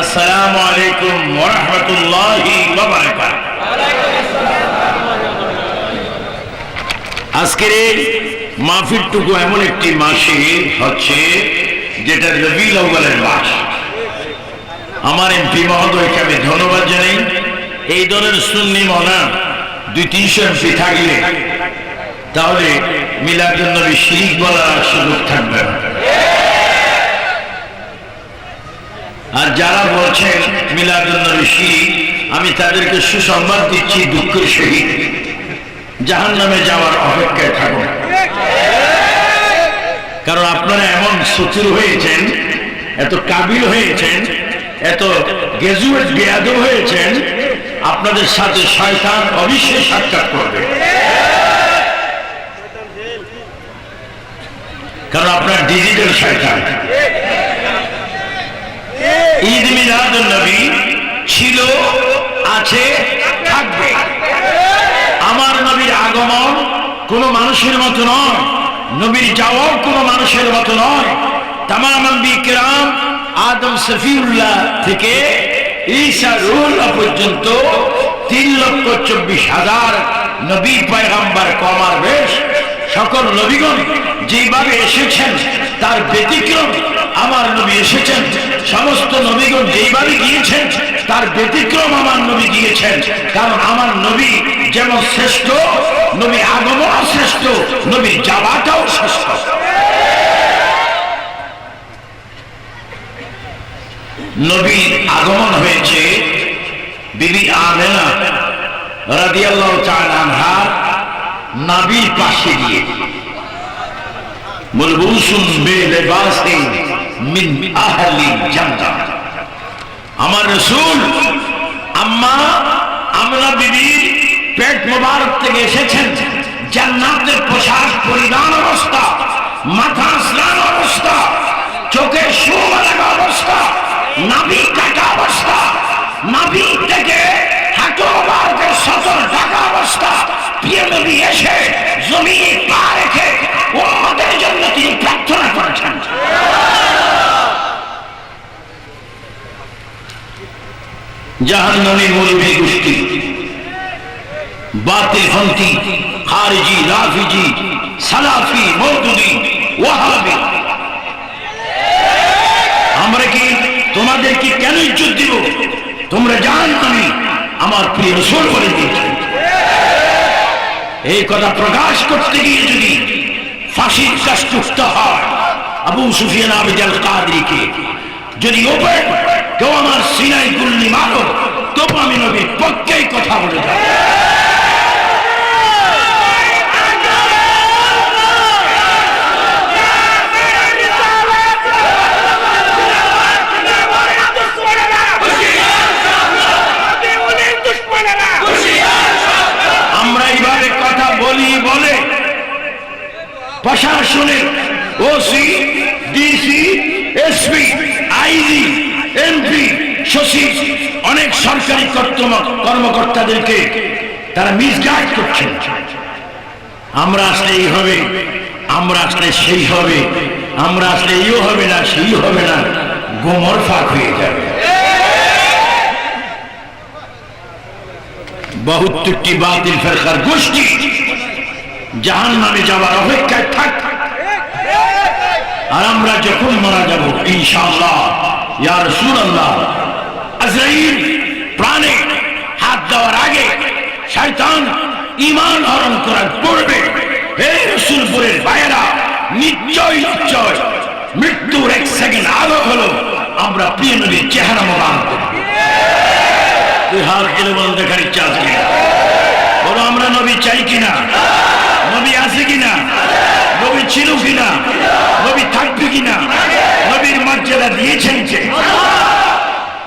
আসসালামু আলাইকুম ওয়া রাহমাতুল্লাহি ওয়া আজকের এই মাহফিলটুকু এমন একটি মাসে হচ্ছে যেটা আউয়ালের মাস। আমার এমপি আমি ধন্যবাদ জানাই। এই দলের সুন্নি মনা দুই তিনশো এমপি থাকলে তাহলে মিলাদুল নবী শিরিক বলার সুযোগ থাকবে না আর যারা বলছেন মিলাদুল নবী। আমি তাদেরকে সুসংবাদ দিচ্ছি, দুঃখের সহিত। জাহান নামে যাওয়ার অপেক্ষায় থাকুন। কারণ আপনারা এমন সচির হয়েছেন, এত কাবিল হয়েছেন, এত গ্রাজুয়েট বেয়াদ হয়েছেন, আপনাদের সাথে শয়তান অবশ্যই সাক্ষাৎ করবে। কারণ আপনার ডিজিটাল শয়তান। ঈদ মিলাদুল নবী ছিল, আছে, থাকবে। আমার নবীর আগমন কোন মানুষের মতো নয়, নবীর যাওয়াও কোন মানুষের মতো নয়। তামাম বিক্রাম আদম সফিউল্লাহ থেকে ঈসা রুল্লাহ পর্যন্ত তিন লক্ষ চব্বিশ হাজার নবী পয়গাম্বার কমার বেশ। সকল নবীগণ যেভাবে এসেছেন, তার ব্যতিক্রম আমার নবী এসেছেন। সমস্ত নবীগণ যেইভাবে গিয়েছেন, তার ব্যতিক্রম আমার নবী গিয়েছেন। কারণ আমার নবী যেমন শ্রেষ্ঠ, নবী আগমন শ্রেষ্ঠ, নবী যাওয়াটাও শ্রেষ্ঠ। নবীর আগমন হয়েছে বিবি আমেনা রাদিয়াল্লাহু তাআলা আনহা নাবির পাশে গিয়ে। মুলবুসুন বিলিবাসিন আমার রাসূল, আম্মা, আমরা বিবির পেট মোবারক থেকে এসেছেন। জান্নাতের পোশাক পরিধান অবস্থা, মাথা স্নান অবস্থা, চোখে লাগা অবস্থা, নাভি কাটা অবস্থা, নাভি থেকে হাঁটু মোবারকের সতর ঢাকা অবস্থা এসে জমিয়ে পা রেখে উম্মতের জন্য তিনি প্রার্থনা করেছেন জাহান্নামী মৌলভী গোষ্ঠী। বাতিল ফন্তি খারিজি, রাফিজি, সালাফি মৌদুদি ওয়াহাবি। আমরা কি তোমাদের কি কেন ইজ্জত দিব? তোমরা জান আমি আমার প্রিয় রসুল বলে দিয়েছি। এই কথা প্রকাশ করতে গিয়ে যদি ফাঁসির হয়, আবু সুফিয়ান আবিদাল কাদরিকে যদি ওপর কেউ আমার সিনাই গুল্লি মারো, তবু আমি নবীর পক্ষেই কথা বলে যাব। প্রশাসনের OC, DC, SP IG, MP, সচিব, অনেক সরকারি কর্মকর্তাদেরকে তারা মিসগাইড করছেন। আমরা আসলে এই হবে, আমরা আসলে সেই হবে, আমরা আসলে এইও হবে না সেই হবে না, গোমর ফাঁক হয়ে যাবে। বাহাত্তরটি বাতিল ফেরকার গোষ্ঠী জাহান নামে যাওয়ার অপেক্ষায় থাক আর আমরা যখন মারা যাব, ইনশাআল্লাহ, ইয়া রাসূলুল্লাহ প্রাণে হাত দেওয়ার আগে শয়তান ঈমান হরণ করার পূর্বে, হে রাসূলপুরের ভাইয়েরা, নিশ্চয় নিশ্চয়, মৃত্যুর এক সেকেন্ড আগে হলো আমরা প্রিয় নবীর চেহারা বল দেখার ইচ্ছা আছে আমরা নবী চাই কিনা নবী আছে কিনা নবী ছিল কিনা নবী থাকবে কিনা নবীর মর্যাদা দিয়েছেন কে